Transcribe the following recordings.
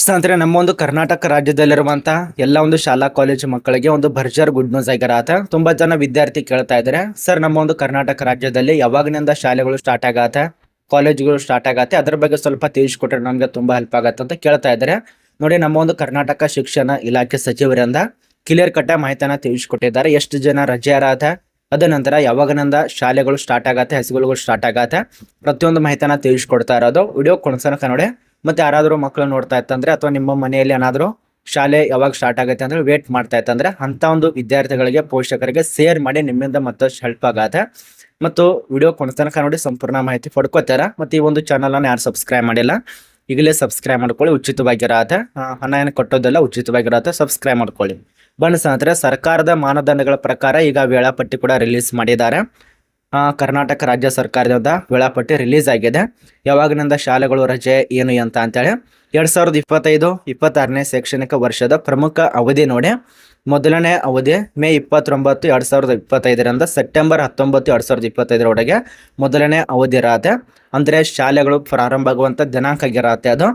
ಸ್ನೇಹಿತರೆ, ನಮ್ಮ ಒಂದು ಕರ್ನಾಟಕ ರಾಜ್ಯದಲ್ಲಿರುವಂತಹ ಎಲ್ಲ ಒಂದು ಶಾಲಾ, ಕಾಲೇಜು ಮಕ್ಕಳಿಗೆ ಒಂದು ಭರ್ಜರ್ ಗುಡ್ ನ್ಯೂಸ್ ಆಗಿರತ್ತೆ ತುಂಬಾ ಜನ ವಿದ್ಯಾರ್ಥಿ ಕೇಳ್ತಾ ಇದಾರೆ ಸರ್, ನಮ್ಮ ಒಂದು ಕರ್ನಾಟಕ ರಾಜ್ಯದಲ್ಲಿ ಯಾವಾಗಿನಿಂದ ಶಾಲೆಗಳು ಸ್ಟಾರ್ಟ್ ಆಗತ್ತೆ? ಕಾಲೇಜುಗಳು ಸ್ಟಾರ್ಟ್ ಆಗತ್ತೆ? ಅದ್ರ ಬಗ್ಗೆ ಸ್ವಲ್ಪ ತಿಳಿಸ್ಕೊಟ್ರೆ ನಮ್ಗೆ ತುಂಬಾ ಹೆಲ್ಪ್ ಆಗತ್ತೆ, ಅಂತ ಕೇಳ್ತಾ ಇದ್ದಾರೆ. ನೋಡಿ, ನಮ್ಮ ಒಂದು ಕರ್ನಾಟಕ ಶಿಕ್ಷಣ ಇಲಾಖೆ ಸಚಿವರಿಂದ ಕ್ಲಿಯರ್ ಕಟ್ಟ ಮಾಹಿತಿಯನ್ನ ತಿಳಿಸ್ಕೊಟ್ಟಿದ್ದಾರೆ. ಎಷ್ಟು ಜನ ರಜೆ ಇರತ್ತೆ ಅದ ನಂತರ ಯಾವಾಗನಿಂದ ಶಾಲೆಗಳು ಸ್ಟಾರ್ಟ್ ಆಗತ್ತೆ ಹಸಿಗಳು ಸ್ಟಾರ್ಟ್ ಆಗತ್ತೆ, ಪ್ರತಿಯೊಂದು ಮಾಹಿತಿಯನ್ನ ತಿಳಿಸ್ಕೊಡ್ತಾ ಇರೋದು. ವಿಡಿಯೋ ಕೊಡ್ಸನಕ ನೋಡಿ ಮತ್ತೆ ಯಾರಾದರೂ ಮಕ್ಕಳು ನೋಡ್ತಾ ಇತ್ತಂದ್ರೆ ಅಥವಾ ನಿಮ್ಮ ಮನೆಯಲ್ಲಿ ಏನಾದರೂ ಶಾಲೆ ಯಾವಾಗ ಸ್ಟಾರ್ಟ್ ಆಗುತ್ತೆ ಅಂದ್ರೆ ವೇಟ್ ಮಾಡ್ತಾ ಇತ್ತಂದ್ರೆ ಅಂತ ಒಂದು ವಿದ್ಯಾರ್ಥಿಗಳಿಗೆ ಪೋಷಕರಿಗೆ ಶೇರ್ ಮಾಡಿ ನಿಮ್ಮಿಂದ ಮತ್ತಷ್ಟು ಹೆಲ್ಪ್ ಆಗತ್ತೆ. ಮತ್ತು ವಿಡಿಯೋ ಕೊಡ್ತನಕ ನೋಡಿ ಸಂಪೂರ್ಣ ಮಾಹಿತಿ ಪಡ್ಕೋತಾರ? ಮತ್ತೆ ಈ ಒಂದು ಚಾನಲ್ ಅನ್ನು ಯಾರು ಸಬ್ಸ್ಕ್ರೈಬ್ ಮಾಡಿಲ್ಲ, ಈಗಲೇ ಸಬ್ಸ್ಕ್ರೈಬ್ ಮಾಡ್ಕೊಳ್ಳಿ, ಉಚಿತವಾಗಿರತ್ತೆ. ಹಣ ಏನು ಕಟ್ಟೋದೆಲ್ಲ, ಉಚಿತವಾಗಿರತ್ತೆ. ಸಬ್ಸ್ಕ್ರೈಬ್ ಮಾಡ್ಕೊಳ್ಳಿ. ಬನ್ನಿ ಸ್ನೇಹಿತರೆ, ಸರ್ಕಾರದ ಮಾನದಂಡಗಳ ಪ್ರಕಾರ ಈಗ ವೇಳಾಪಟ್ಟಿ ಕೂಡ ರಿಲೀಸ್ ಮಾಡಿದ್ದಾರೆ. ಕರ್ನಾಟಕ ರಾಜ್ಯ ಸರ್ಕಾರದಿಂದ ವೇಳಾಪಟ್ಟಿ ರಿಲೀಸ್ ಆಗಿದೆ. ಯಾವಾಗಿನಿಂದ ಶಾಲೆಗಳು ರಜೆ ಏನು ಅಂತ ಅಂತೇಳಿ ಎರಡು ಸಾವಿರದ ಇಪ್ಪತ್ತೈದು, ಇಪ್ಪತ್ತಾರನೇ ಶೈಕ್ಷಣಿಕ ವರ್ಷದ ಪ್ರಮುಖ ಅವಧಿ ನೋಡಿ. ಮೊದಲನೇ ಅವಧಿ ಮೇ ಇಪ್ಪತ್ತೊಂಬತ್ತು, ಎರಡು ಸಾವಿರದ ಇಪ್ಪತ್ತೈದರಿಂದ ಸೆಪ್ಟೆಂಬರ್ ಹತ್ತೊಂಬತ್ತು, ಎರಡು ಸಾವಿರದ ಇಪ್ಪತ್ತೈದರೊಳಗೆ ಮೊದಲನೇ ಅವಧಿ ಇರತ್ತೆ ಅಂದರೆ ಶಾಲೆಗಳು ಪ್ರಾರಂಭ ಆಗುವಂತ ದಿನಾಂಕ ಆಗಿರತ್ತೆ ಅದು.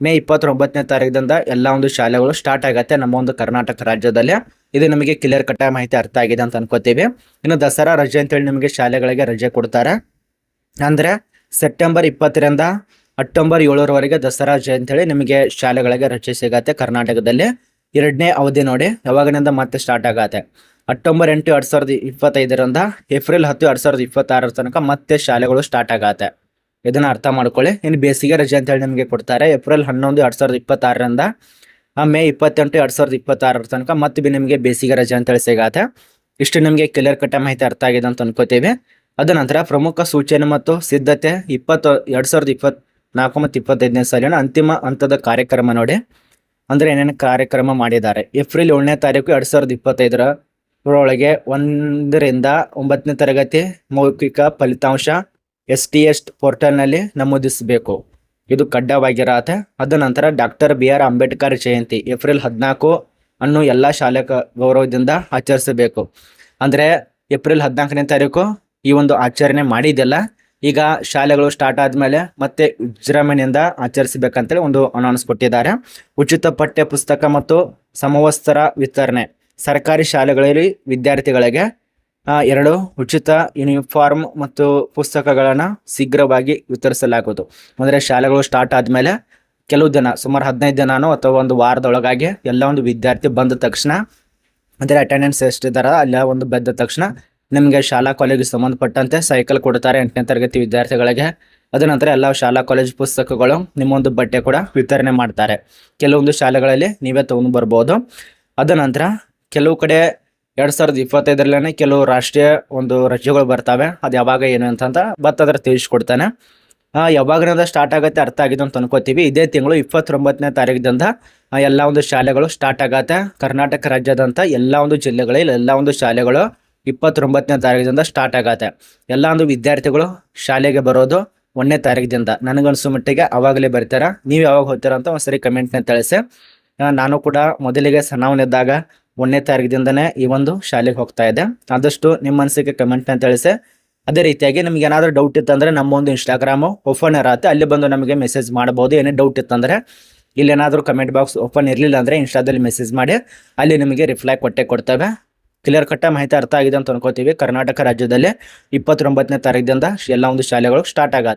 ಮೇ ಇಪ್ಪತ್ತೊಂಬತ್ತನೇ ತಾರೀಕಿನಿಂದ ಎಲ್ಲ ಒಂದು ಶಾಲೆಗಳು ಸ್ಟಾರ್ಟ್ ಆಗತ್ತೆ ನಮ್ಮ ಒಂದು ಕರ್ನಾಟಕ ರಾಜ್ಯದಲ್ಲಿ. ಇದು ನಮಗೆ ಕ್ಲಿಯರ್ ಕಟ್ಟ ಮಾಹಿತಿ ಅರ್ಥ ಆಗಿದೆ ಅಂತ ಅನ್ಕೋತೀವಿ. ಇನ್ನು ದಸರಾ ರಜೆ ಅಂತೇಳಿ ನಿಮಗೆ ಶಾಲೆಗಳಿಗೆ ರಜೆ ಕೊಡ್ತಾರೆ. ಅಂದ್ರೆ ಸೆಪ್ಟೆಂಬರ್ ಇಪ್ಪತ್ತರಿಂದ ಅಕ್ಟೋಬರ್ ಏಳರವರೆಗೆ ದಸರಾ ರಜೆ ಅಂತೇಳಿ ನಿಮಗೆ ಶಾಲೆಗಳಿಗೆ ರಜೆ ಸಿಗತ್ತೆ ಕರ್ನಾಟಕದಲ್ಲಿ. ಎರಡನೇ ಅವಧಿ ನೋಡಿ, ಯಾವಾಗಿನಿಂದ ಮತ್ತೆ ಸ್ಟಾರ್ಟ್ ಆಗತ್ತೆ. ಅಕ್ಟೋಬರ್ ಎಂಟು ಎರಡು ಸಾವಿರದ ಇಪ್ಪತ್ತೈದರಿಂದ ಏಪ್ರಿಲ್ ಹತ್ತು ಎರಡು ಸಾವಿರದ ಇಪ್ಪತ್ತಾರರ ತನಕ ಮತ್ತೆ ಶಾಲೆಗಳು ಸ್ಟಾರ್ಟ್ ಆಗತ್ತೆ. ಇದನ್ನು ಅರ್ಥ ಮಾಡ್ಕೊಳ್ಳಿ. ಇನ್ನು ಬೇಸಿಗೆ ರಜೆ ಅಂತೇಳಿ ನಿಮಗೆ ಕೊಡ್ತಾರೆ. ಏಪ್ರಿಲ್ ಹನ್ನೊಂದು ಎರಡು ಸಾವಿರದ ಇಪ್ಪತ್ತಾರರಿಂದ ಮೇ ಇಪ್ಪತ್ತೆಂಟು ಎರಡ್ ಸಾವಿರದ ಇಪ್ಪತ್ತಾರರ ತನಕ ಮತ್ತೆ ಬಿ ನಿಮಗೆ ಬೇಸಿಗೆ ರಜೆ ಅಂತೇಳಿ ಸಿಗಾತ ಇಷ್ಟು ನಿಮಗೆ ಕ್ಲಿಯರ್ ಕಟ್ಟ ಮಾಹಿತಿ ಅರ್ಥ ಆಗಿದೆ ಅಂತ ಅನ್ಕೋತೀವಿ. ಅದ ನಂತರ ಪ್ರಮುಖ ಸೂಚನೆ ಮತ್ತು ಸಿದ್ಧತೆ ಇಪ್ಪತ್ತು, ಎರಡ್ ಸಾವಿರದ ಇಪ್ಪತ್ ನಾಲ್ಕು ಮತ್ತು ಇಪ್ಪತ್ತೈದನೇ ಸಾಲಿನ ಅಂತಿಮ ಹಂತದ ಕಾರ್ಯಕ್ರಮ ನೋಡಿ. ಅಂದ್ರೆ ಏನೇನು ಕಾರ್ಯಕ್ರಮ ಮಾಡಿದ್ದಾರೆ. ಏಪ್ರಿಲ್ ಏಳನೇ ತಾರೀಕು ಎರಡು ಸಾವಿರದ ಇಪ್ಪತ್ತೈದರ ಒಳಗೆ ಒಂದರಿಂದ ಒಂಬತ್ತನೇ ತರಗತಿ ಮೌಖಿಕ ಫಲಿತಾಂಶ ಎಸ್ ಟಿ ಎಸ್ಟ್ ಪೋರ್ಟಲ್ನಲ್ಲಿ ನಮೂದಿಸಬೇಕು. ಇದು ಕಡ್ಡಾಯವಾಗಿರತ್ತೆ. ಅದ ನಂತರ doctor B R Ambedkar Jayanti, April ಹದಿನಾಲ್ಕು ಅನ್ನು ಎಲ್ಲ ಶಾಲೆ ಗೌರವದಿಂದ ಆಚರಿಸಬೇಕು. ಅಂದರೆ ಏಪ್ರಿಲ್ ಹದಿನಾಲ್ಕನೇ ತಾರೀಕು ಈ ಒಂದು ಆಚರಣೆ ಮಾಡಿದ್ದೆಲ್ಲ. ಈಗ ಶಾಲೆಗಳು ಸ್ಟಾರ್ಟ್ ಆದಮೇಲೆ ಮತ್ತೆ ವಿಜೃಂಭಣೆಯಿಂದ ಆಚರಿಸಬೇಕಂತೇಳಿ ಒಂದು ಅನೌನ್ಸ್ ಕೊಟ್ಟಿದ್ದಾರೆ. ಉಚಿತ ಪಠ್ಯ ಪುಸ್ತಕ ಮತ್ತು ಸಮವಸ್ತ್ರ ವಿತರಣೆ. ಸರ್ಕಾರಿ ಶಾಲೆಗಳಲ್ಲಿ ವಿದ್ಯಾರ್ಥಿಗಳಿಗೆ ಎರಡು ಉಚಿತ ಯೂನಿಫಾರ್ಮ್ ಮತ್ತು ಪುಸ್ತಕಗಳನ್ನು ಶೀಘ್ರವಾಗಿ ವಿತರಿಸಲಾಗುವುದು. ಅಂದರೆ ಶಾಲೆಗಳು ಸ್ಟಾರ್ಟ್ ಆದಮೇಲೆ ಕೆಲವು ದಿನ, ಸುಮಾರು ಹದಿನೈದು ದಿನನೋ ಅಥವಾ ಒಂದು ವಾರದೊಳಗಾಗಿ ಎಲ್ಲ ಒಂದು ವಿದ್ಯಾರ್ಥಿ ಬಂದ ತಕ್ಷಣ, ಅಂದರೆ ಅಟೆಂಡೆನ್ಸ್ ಎಷ್ಟಿದಾರ ಅಲ್ಲ ಒಂದು ಬೆದ್ದ ತಕ್ಷಣ ನಿಮಗೆ ಶಾಲಾ ಕಾಲೇಜಿಗೆ ಸಂಬಂಧಪಟ್ಟಂತೆ ಸೈಕಲ್ ಕೊಡ್ತಾರೆ ಎಂಟನೇ ತರಗತಿ ವಿದ್ಯಾರ್ಥಿಗಳಿಗೆ. ಅದ ನಂತರ ಎಲ್ಲ ಶಾಲಾ ಕಾಲೇಜ್ ಪುಸ್ತಕಗಳು ನಿಮ್ಮೊಂದು ಬಟ್ಟೆ ಕೂಡ ವಿತರಣೆ ಮಾಡ್ತಾರೆ. ಕೆಲವೊಂದು ಶಾಲೆಗಳಲ್ಲಿ ನೀವೇ ತಗೊಂಡು ಬರ್ಬೋದು. ಅದ ನಂತರ ಕೆಲವು ಕಡೆ ಎರಡ್ ಸಾವಿರದ ಇಪ್ಪತ್ತೈದರಲ್ಲೇನೆ ಕೆಲವು ರಾಷ್ಟ್ರೀಯ ಒಂದು ರಜೆಗಳು ಬರ್ತವೆ. ಅದು ಯಾವಾಗ, ಏನು ಅಂತಂತ ಬತ್ತದ್ರ ತಿಳಿಸ್ಕೊಡ್ತಾನೆ. ಯಾವಾಗಿನಿಂದ ಸ್ಟಾರ್ಟ್ ಆಗುತ್ತೆ ಅರ್ಥ ಆಗಿದೆ ಅಂತ ಅನ್ಕೋತೀವಿ. ಇದೇ ತಿಂಗಳು ಇಪ್ಪತ್ತೊಂಬತ್ತನೇ ತಾರೀಕಿನಿಂದ ಎಲ್ಲ ಒಂದು ಶಾಲೆಗಳು ಸ್ಟಾರ್ಟ್ ಆಗತ್ತೆ. ಕರ್ನಾಟಕ ರಾಜ್ಯದಂತ ಎಲ್ಲ ಒಂದು ಜಿಲ್ಲೆಗಳಲ್ಲಿ ಎಲ್ಲ ಒಂದು ಶಾಲೆಗಳು ಇಪ್ಪತ್ತೊಂಬತ್ತನೇ ತಾರೀಕಿನಿಂದ ಸ್ಟಾರ್ಟ್ ಆಗತ್ತೆ. ಎಲ್ಲ ಒಂದು ವಿದ್ಯಾರ್ಥಿಗಳು ಶಾಲೆಗೆ ಬರೋದು ಒಂದನೇ ತಾರೀಕಿನಿಂದ ನನಗನ್ಸು ಮಟ್ಟಿಗೆ ಅವಾಗಲೇ ಬರ್ತಾರ? ನೀವು ಯಾವಾಗ ಹೋಗ್ತೀರಾ ಅಂತ ಒಂದ್ಸರಿ ಕಮೆಂಟ್ನ ತಿಳಿಸಿ. ನಾನು ಕೂಡ ಮೊದಲಿಗೆ ಸಣ್ಣವನಿದ್ದಾಗ ಒಂದನೇ ತಾರೀಕಿಂದನೇ ಈ ಒಂದು ಶಾಲೆಗೆ ಹೋಗ್ತಾ ಇದೆ. ಆದಷ್ಟು ನಿಮ್ಮ ಮನಸ್ಸಿಗೆ ಕಮೆಂಟ್ನ ತಿಳಿಸಿ. ಅದೇ ರೀತಿಯಾಗಿ ನಿಮ್ಗೆ ಏನಾದರೂ ಡೌಟ್ ಇತ್ತಂದ್ರೆ ನಮ್ಮ ಒಂದು ಇನ್ಸ್ಟಾಗ್ರಾಮು ಓಪನ್ ಇರತ್ತೆ. ಅಲ್ಲಿ ಬಂದು ನಮಗೆ ಮೆಸೇಜ್ ಮಾಡ್ಬೋದು. ಏನೇ ಡೌಟ್ ಇತ್ತಂದ್ರೆ ಇಲ್ಲೇನಾದರೂ ಕಮೆಂಟ್ ಬಾಕ್ಸ್ ಓಪನ್ ಇರಲಿಲ್ಲ ಅಂದರೆ ಇನ್ಸ್ಟಾದಲ್ಲಿ ಮೆಸೇಜ್ ಮಾಡಿ. ಅಲ್ಲಿ ನಿಮಗೆ ರಿಪ್ಲೈ ಕೊಟ್ಟೆ ಕೊಡ್ತೇವೆ. ಕ್ಲಿಯರ್ ಕಟ್ಟ ಮಾಹಿತಿ ಅರ್ಥ ಆಗಿದೆ ಅಂತ ಅನ್ಕೋತೀವಿ. ಕರ್ನಾಟಕ ರಾಜ್ಯದಲ್ಲಿ ಇಪ್ಪತ್ತೊಂಬತ್ತನೇ ತಾರೀಕಿಂದ ಎಲ್ಲ ಒಂದು ಶಾಲೆಗಳು ಸ್ಟಾರ್ಟ್ ಆಗತ್ತೆ.